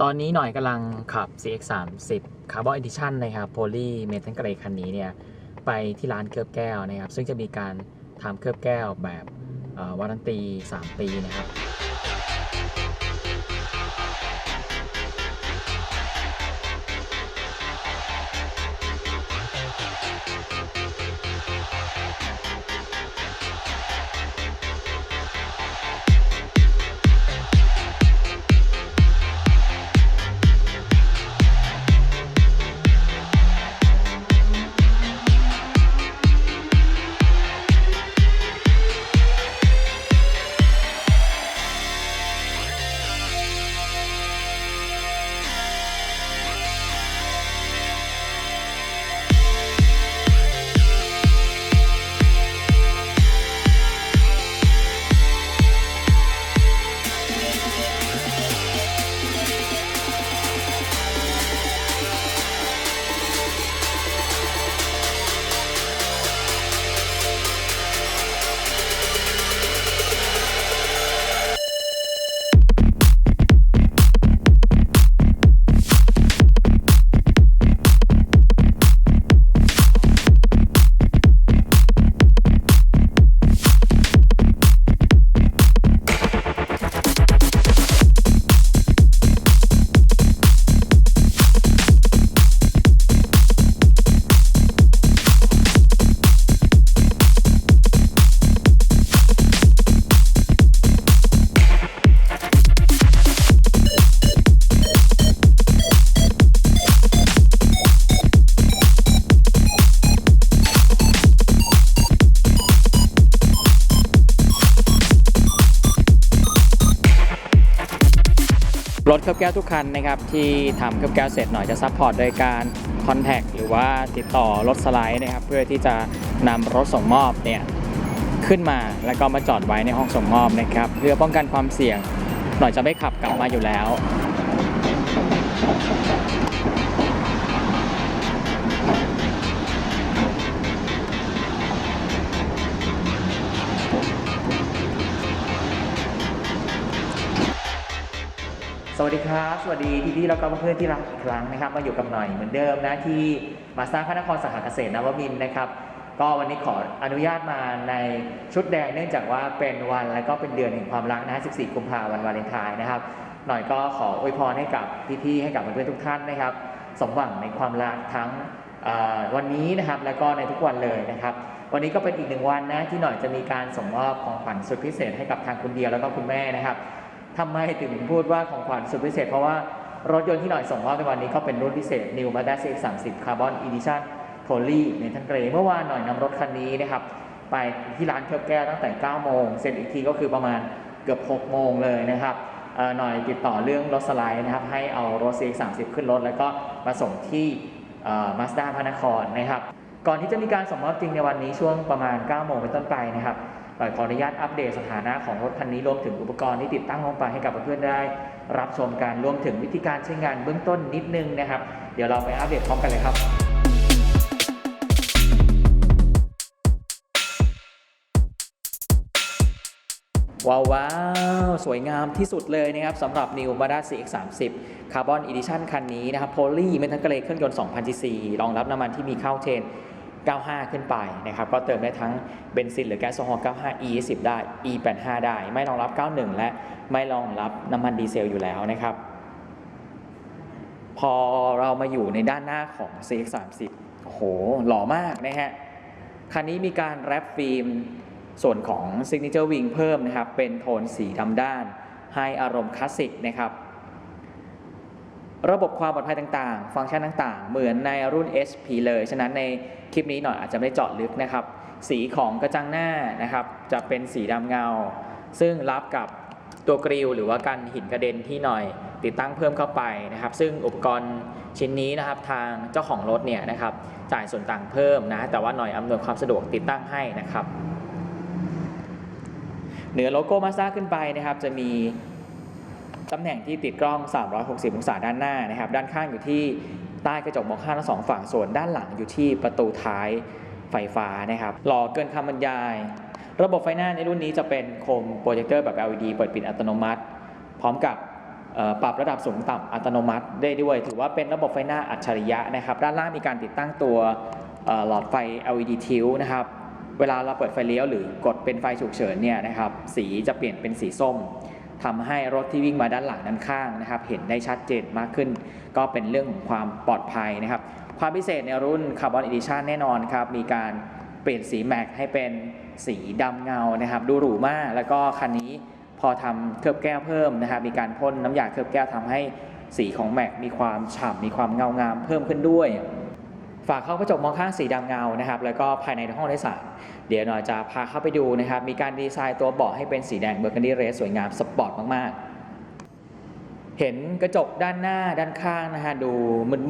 ตอนนี้หน่อยกำลังขับ CX30 Carbon Edition นะครับ Poly Metal Grey คันนี้เนี่ย ไปที่ร้านเคลือบแก้วนะครับ ซึ่งจะมีการทำเคลือบแก้วแบบวารันตี 3 ปีนะครับ รถเคลือบแก้วทุกคันนะครับที่ทำเคลือบแก้วเสร็จหน่อยจะซัพพอร์ตโดยการคอนแทคหรือว่าติดต่อรถสไลด์นะครับเพื่อที่จะนำรถส่งมอบเนี่ยขึ้นมาแล้วก็มาจอดไว้ในห้องส่งมอบนะครับเพื่อป้องกันความเสี่ยงหน่อยจะไม่ขับกลับมาอยู่แล้ว วัสดีครับ สวัสดีพี่ๆแล้วก็เพื่อนๆที่รักอีกครั้งนะครับ มาอยู่กับหน่อยเหมือนเดิมนะที่มาสร้างพระนครสาขาเกษตรนวมินนะครับ ก็วันนี้ขออนุญาตมาในชุดแดงเนื่องจากว่าเป็นวันและก็เป็นเดือนแห่งความรักนะฮะ14 กุมภาพันธ์วันวาเลนไทน์นะครับ หน่อยก็ขออวยพรให้กับพี่ๆให้กับเพื่อนๆทุกท่านนะครับ สมหวังในความรักทั้งวันนี้นะครับแล้วก็ในทุกวันเลยนะครับ วันนี้ก็เป็นอีกหนึ่งวันนะที่หน่อยจะมีการส่งมอบของขวัญสุดพิเศษให้กับทางคุณเดียวแล้วก็คุณแม่นะครับ ทำไมถึงพูดว่าของขวัญสุดพิเศษ เพราะว่ารถยนต์ที่หน่อยส่งมอบในวันนี้ก็เป็นรุ่นพิเศษ New Mazda CX-30 Carbon Edition Poly Metal Grey เมื่อวานหน่อยนำรถคันนี้นะครับไปที่ร้านเคลือบแก้วตั้งแต่ 9 โมง เสร็จอีกทีก็คือประมาณเกือบ 6 โมงเลยนะครับหน่อยติดต่อเรื่องรถสไลด์นะครับให้เอารถ CX-30 ขึ้นรถ แล้วก็มาส่งที่มาสด้าพระนครนะครับก่อนที่จะมีการส่งมอบจริงในวันนี้ช่วงประมาณ 9 โมงเป็นต้นไปนะครับ หน่อยขออนุญาตอัปเดตสถานะของรถคันนี้รวมถึงอุปกรณ์ที่ติดตั้งลงไปให้กับเพื่อนๆได้ รับชมการรวมถึงวิธีการใช้งานเบื้องต้นนิดนึงนะครับ เดี๋ยวเราไปอัปเดตพร้อมกันเลยครับว้าวาวสวยงามที่สุดเลยนะครับสำหรับ New Mazda CX-30 Carbon Edition คันนี้นะครับ Poly Metal Grey เครื่องยนต์ 2,000 cc รองรับน้ำมันที่มีเข้าเทน 95 ขึ้นไปนะครับ ก็เติมได้ทั้งเบนซินหรือแก๊สโซฮอล์ 95 E10 ได้ E85 ได้ ไม่รองรับ 91 และไม่รองรับน้ำมันดีเซลอยู่แล้วนะครับ พอเรามาอยู่ในด้านหน้าของ CX30 โอ้โห หล่อมากนะฮะ คันนี้มีการแรปฟิล์มส่วนของ Signature Wing เพิ่มนะครับ เป็นโทนสีดำด้าน ให้อารมณ์คลาสสิกนะครับ ระบบความปลอดภัยต่างๆ ฟังก์ชันต่างๆ เหมือนในรุ่น SP เลย ฉะนั้นในคลิปนี้หน่อยอาจจะไม่เจาะลึกนะครับ สีของกระจังหน้านะครับ จะเป็นสีดำเงา ซึ่งรับกับตัวกริลหรือว่ากันหินกระเด็นที่หน่อยติดตั้งเพิ่มเข้าไปนะครับ ซึ่งอุปกรณ์ชิ้นนี้นะครับทางเจ้าของรถเนี่ยนะครับจ่ายส่วนต่างเพิ่มนะ แต่ว่าหน่อยอำนวยความสะดวกติดตั้งให้นะครับ เหนือโลโก้มาซ่าขึ้นไปนะครับ จะมี ตำแหน่งที่ติดกล้อง 360 องศาด้านหน้านะครับ ด้านข้างอยู่ที่ใต้กระจกมองข้างทั้งสองฝั่ง ส่วนด้านหลังอยู่ที่ประตูท้ายไฟฟ้านะครับหล่อเกินคำบรรยาย ระบบไฟหน้าในรุ่นนี้จะเป็นโคมโปรเจคเตอร์แบบ LED เปิดปิดอัตโนมัติ พร้อมกับปรับระดับสูงต่ำอัตโนมัติได้ด้วย ถือว่าเป็นระบบไฟหน้าอัจฉริยะนะครับ ด้านล่างมีการติดตั้งตัวหลอดไฟ LED ทิวนะครับ เวลาเราเปิดไฟเลี้ยวหรือกดเป็นไฟฉุกเฉินเนี่ยนะครับ สีจะเปลี่ยนเป็นสีส้ม ทำให้รถที่วิ่งมาด้านหลังด้านข้างนะครับ เห็นได้ชัดเจนมากขึ้น ก็เป็นเรื่องของความปลอดภัยนะครับ ความพิเศษในรุ่น Carbon Edition แน่นอนครับ มีการเปลี่ยนสีแม็กให้เป็นสีดำเงานะครับ ดูหรูมาก แล้วก็คันนี้พอทำเคลือบแก้วเพิ่มนะครับ มีการพ่นน้ำยาเคลือบแก้วทำให้สีของแม็กมีความฉ่ำมีความเงางามเพิ่มขึ้นด้วย ฝากเข้ากระจกมองข้างสีดำเงานะครับ แล้วก็ภายในห้องโดยสาร เดี๋ยวหน่อยจะพาเข้าไปดูนะครับ มีการดีไซน์ตัวเบาะให้เป็นสีแดงเบอร์กันดี้เรสสวยงามสปอร์ตมาก ๆเห็นกระจกด้านหน้าด้านข้างนะฮะดู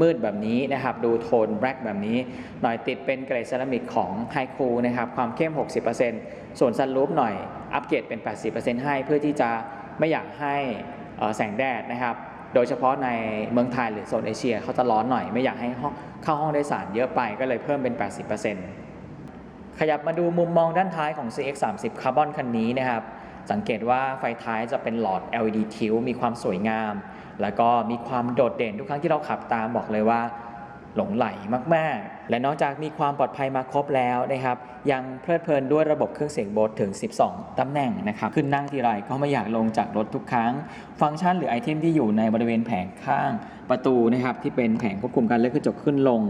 มืดๆแบบนี้นะครับ ดูโทนแบล็กแบบนี้ หน่อยติดเป็นเกรดเซรามิกของไฮคูนะครับ ความเข้ม 60%ส่วนซันรูฟหน่อยอัปเกรดเป็น 80%ให้เพื่อที่จะไม่อยากให้แสงแดดนะครับ โดยเฉพาะในเมืองไทยหรือโซนเอเชียเขาจะร้อนหน่อยไม่อยากให้ห้องเข้าห้องโดยสารเยอะไปก็เลยเพิ่มเป็น 80%ขยับมาดูมุมมองด้านท้ายของ CX30 Carbon คันนี้นะครับสังเกตว่าไฟท้ายจะเป็นหลอด LED ทิวมีความสวยงาม แล้วก็มีความโดดเด่นทุกครั้งที่เราขับตามบอกเลยว่า หลงไหลมาก ๆ และนอกจากมีความปลอดภัยมาครบแล้วนะครับ ยังเพลิดเพลินด้วยระบบเครื่องเสียงโบสถึง 12 ตำแหน่งนะครับ ขึ้นนั่งทีไรก็ไม่อยากลงจากรถทุกครั้ง ฟังก์ชันหรือไอเทมที่อยู่ในบริเวณแผงข้างประตูนะครับ ที่เป็นแผงควบคุมการเลื่อนกระจกขึ้นลง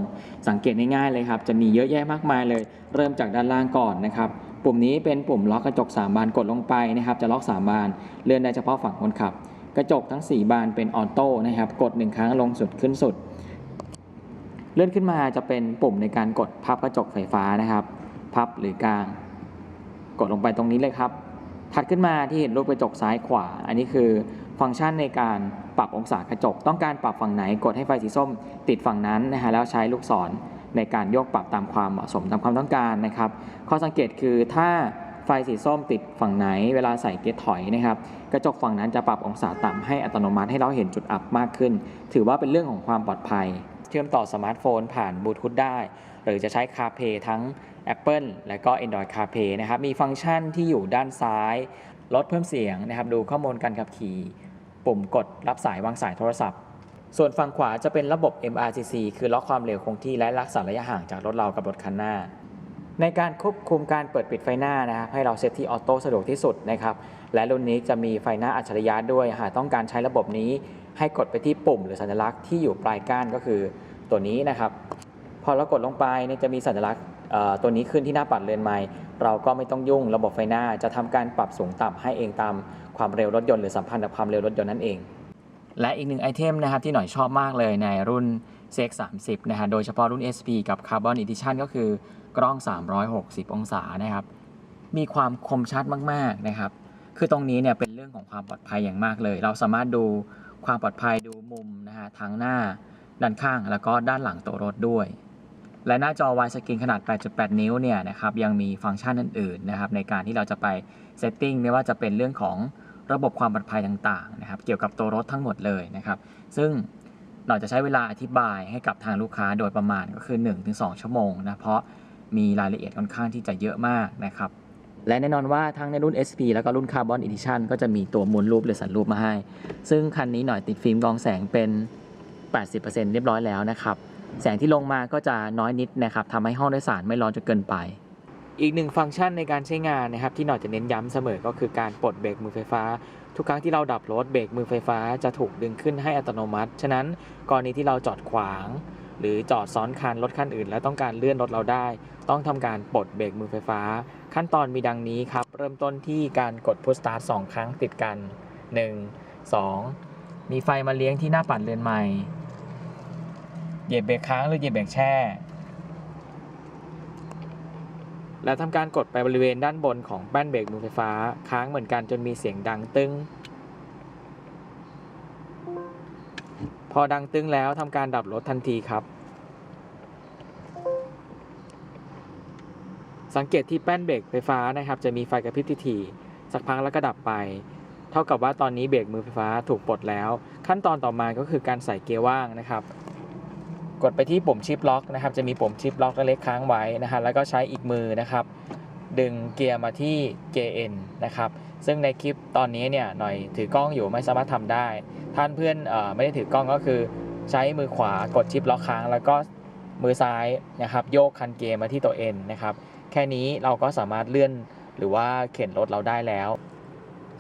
สังเกตง่ายๆเลยครับ จะมีเยอะแยะมากมายเลย เริ่มจากด้านล่างก่อนนะครับปุ่มนี้เป็นปุ่มล็อกกระจก 3 บานกดลงไปนะครับ จะล็อก 3 บาน เลื่อนได้เฉพาะฝั่งคนขับ กระจกทั้ง 4 บานเป็นออโต้นะครับ กด 1 ครั้งลงสุดขึ้นสุด เลื่อนขึ้นมาจะเป็นปุ่มในการกดพับกระจกไฟฟ้านะครับ พับหรือกลาง กดลงไปตรงนี้เลยครับ ถัดขึ้นมาที่เห็นรูปกระจกซ้ายขวา อันนี้คือฟังก์ชันในการปรับองศากระจก ต้องการปรับฝั่งไหนกดให้ไฟสีส้มติดฝั่งนั้นนะฮะแล้วใช้ลูกศรในการโยกปรับตามความเหมาะสมตามความต้องการนะครับ ข้อสังเกตคือถ้าไฟสีส้มติดฝั่งไหน เวลาใส่เกียร์ถอยนะครับ กระจกฝั่งนั้นจะปรับองศาต่ำให้อัตโนมัติให้เราเห็นจุดอับมากขึ้น ถือว่าเป็นเรื่องของความปลอดภัย เชื่อมต่อสมาร์ทโฟนผ่านบลูทูธได้ หรือจะใช้ CarPlay ทั้ง Apple และก็ Android CarPlay นะครับ มีฟังก์ชันที่อยู่ด้านซ้าย ลดเพิ่มเสียงนะครับ ดูข้อมูลการขับขี่ ปุ่มกดรับสายวางสายโทรศัพท์ ส่วนฝั่งขวาจะเป็นระบบ MRCC คือล็อกความเร็วคงที่และรักษาระยะห่างจากรถเรากับรถคันหน้า ในการควบคุมการเปิดปิดไฟหน้านะครับให้เราเซตที่ออโต้สะดวกที่สุดนะครับ และรุ่นนี้จะมีไฟหน้าอัจฉริยะด้วยหากต้องการใช้ระบบนี้ ให้กดไปที่ปุ่มหรือสัญลักษณ์ที่อยู่ปลายก้านก็คือตัวนี้นะครับ พอเรากดลงไปเนี่ยจะมีสัญลักษณ์ตัวนี้ขึ้นที่หน้าปัดเรือนไม้เราก็ไม่ต้องยุ่งระบบไฟหน้าจะทำการปรับสูงต่ำให้เองตามความเร็วรถยนต์หรือสัมพันธ์กับความเร็วรถยนต์นั่นเอง และอีกหนึ่งไอเทมนะครับที่หน่อยชอบมากเลยในรุ่น CX30 นะฮะโดยเฉพาะรุ่น SP กับ Carbon Edition ก็คือกล้อง 360 องศานะครับ มีความคมชัดมาก ๆ นะครับ คือตรงนี้เนี่ยเป็นเรื่องของความปลอดภัยอย่างมากเลย เราสามารถดู ความปลอดภัยดูมุมนะฮะทั้งหน้าด้านข้างแล้วก็ด้านหลังตัวรถด้วย และหน้าจอ widescreen ขนาด 8.8 นิ้วเนี่ยนะครับยังมีฟังก์ชันอื่นๆนะครับในการที่เราจะไปเซตติ้งไม่ว่าจะเป็นเรื่องของระบบความปลอดภัยต่างๆนะครับเกี่ยวกับตัวรถทั้งหมดเลยนะครับ ซึ่งเราจะใช้เวลาอธิบายให้กับทางลูกค้าโดยประมาณก็คือ 1-2 ชั่วโมงนะเพราะมีรายละเอียดค่อนข้างที่จะเยอะมากนะครับ และแน่นอนว่าทั้งในรุ่น SP แล้วก็รุ่น Carbon Edition ก็จะมีตัวมูลรูปหรือสันรูปมาให้ ซึ่งคันนี้หน่อยติดฟิล์มกรองแสงเป็น 80%เรียบร้อยแล้วนะครับ แสงที่ลงมาก็จะน้อยนิดนะครับทำให้ห้องโดยสารไม่ร้อนจนเกินไป อีกหนึ่งฟังก์ชันในการใช้งานนะครับที่หน่อยจะเน้นย้ำเสมอก็คือการปลดเบรกมือไฟฟ้า ทุกครั้งที่เราดับรถเบรกมือไฟฟ้าจะถูกดึงขึ้นให้อัตโนมัติ ฉะนั้นกรณีที่เราจอดขวาง หรือจอดซ้อนคันรถคันอื่น แล้วต้องการเลื่อนรถเราได้ ต้องทำการปลดเบรกมือไฟฟ้า ขั้นตอนมีดังนี้ครับ เริ่มต้นที่การกดพุชสตาร์ทสองครั้งติดกัน 1 2 มีไฟมาเลี้ยงที่หน้าปัดเรือนใหม่เหยียบเบรกค้างหรือเหยียบเบรกแช่ แล้วทำการกดไปบริเวณด้านบนของแป้นเบรกมือไฟฟ้า ค้างเหมือนกันจนมีเสียงดังตึ้ง พอดังตึ้งแล้วทำการดับรถทันทีครับ สังเกตที่แป้นเบรกไฟฟ้านะครับ จะมีไฟกระพริบทีๆสักพักแล้วก็ดับไป เท่ากับว่าตอนนี้เบรกมือไฟฟ้าถูกปลดแล้ว ขั้นตอนต่อมาก็คือการใส่เกียร์ว่างนะครับ กดไปที่ปุ่มชิปล็อกนะครับ จะมีปุ่มชิปล็อกเล็กค้างไว้นะฮะแล้วก็ใช้อีกมือนะครับ ดึงเกียร์มาที่เกียร์ N นะครับ ซึ่งในคลิปตอนนี้เนี่ยหน่อยถือกล้องอยู่ไม่สามารถทำได้ ท่านเพื่อนออไม่ได้ถือกล้องก็คือ ใช้มือขวากดชิปล็อกค้าง แล้วก็มือซ้ายนะครับโยกคันเกมมาที่ตัวเอ็นนะครับแค่นี้เราก็สามารถเลื่อนหรือว่าเข็นรถเราได้แล้ว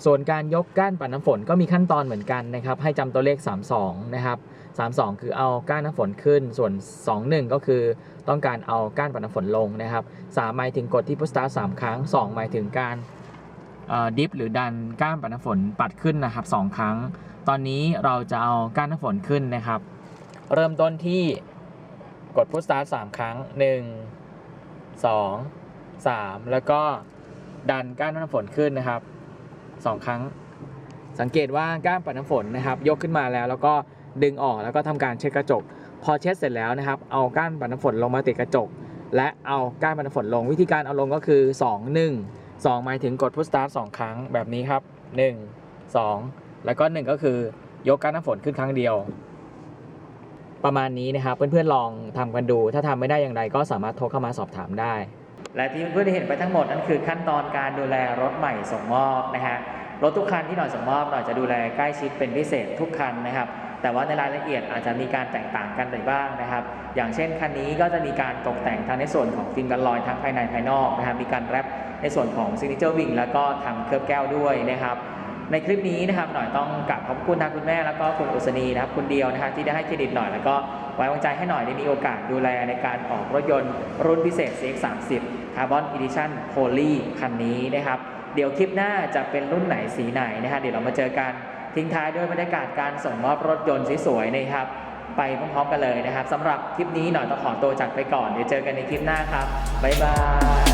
ส่วนการยกก้านปัดน้ำฝนก็มีขั้นตอนเหมือนกันนะครับ ให้จำตัวเลข 32 นะครับ 32 คือเอาก้านน้ำฝนขึ้น ส่วน 21 ก็คือต้องการเอาก้านปัดน้ำฝนลงนะครับ 3 หมายถึงกดที่พุชสตาร์3ครั้ง 2 หมายถึงการ ดิฟหรือดันก้านปัดน้ำฝนปัดขึ้นนะครับ 2 ครั้ง ตอนนี้เราจะเอาก้านน้ำฝนขึ้นนะครับ เริ่มต้นที่กดพุชสตาร์ท3ครั้ง 1 2 3 แล้วก็ดันก้านน้ำฝนขึ้นนะครับสองครั้ง สังเกตว่าก้านปัดน้ำฝนนะครับ ยกขึ้นมาแล้วแล้วก็ดึงออกแล้วก็ทำการเช็ดกระจก พอเช็ดเสร็จแล้วนะครับ เอาก้านปัดน้ำฝนลงมาติดกระจก และเอาก้านปัดน้ำฝนลงวิธีการเอาลงก็คือ 2 1 2 หมายถึงกดพุชสตาร์ทสองครั้งแบบนี้ครับ 1 2 แล้วก็ 1 ก็คือยกก้านน้ำฝนขึ้นครั้งเดียว ประมาณนี้นะครับ เพื่อนๆลองทำกันดู ถ้าทำไม่ได้อย่างไรก็สามารถโทรเข้ามาสอบถามได้ และที่เพื่อนๆเห็นไปทั้งหมดนั่นคือขั้นตอนการดูแลรถใหม่ส่งมอบนะฮะรถทุกคันที่หน่อยส่งมอบหน่อยจะดูแลใกล้ชิดเป็นพิเศษทุกคันนะครับ แต่ว่าในรายละเอียดอาจจะมีการแตกต่างกันไปบ้างนะครับ อย่างเช่นคันนี้ก็จะมีการตกแต่งทั้งในส่วนของฟิล์มกันรอยทั้งภายในภายนอกนะครับ มีการแรปในส่วนของ Signature Wing แล้วก็ทำเคลือบแก้วด้วยนะครับ ในคลิปนี้นะครับหน่อยต้องกราบขอบคุณทางคุณแม่แล้วก็คุณอุศนีนะครับคุณเดียวนะครับที่ได้ให้เครดิตหน่อยแล้วก็ไว้วางใจให้หน่อยได้มีโอกาสดูแลในการออกรถยนต์รุ่นพิเศษ CX30 Carbon Edition Poly คันนี้นะครับ เดี๋ยวคลิปหน้าจะเป็นรุ่นไหนสีไหนนะฮะเดี๋ยวเรามาเจอกัน ทิ้งท้ายด้วยบรรยากาศการส่งมอบรถยนต์สวยๆนะครับ ไปพร้อมๆกันเลยนะครับสำหรับคลิปนี้หน่อยต้องขอตัวจากไปก่อน เดี๋ยวเจอกันในคลิปหน้าครับ บ๊ายบาย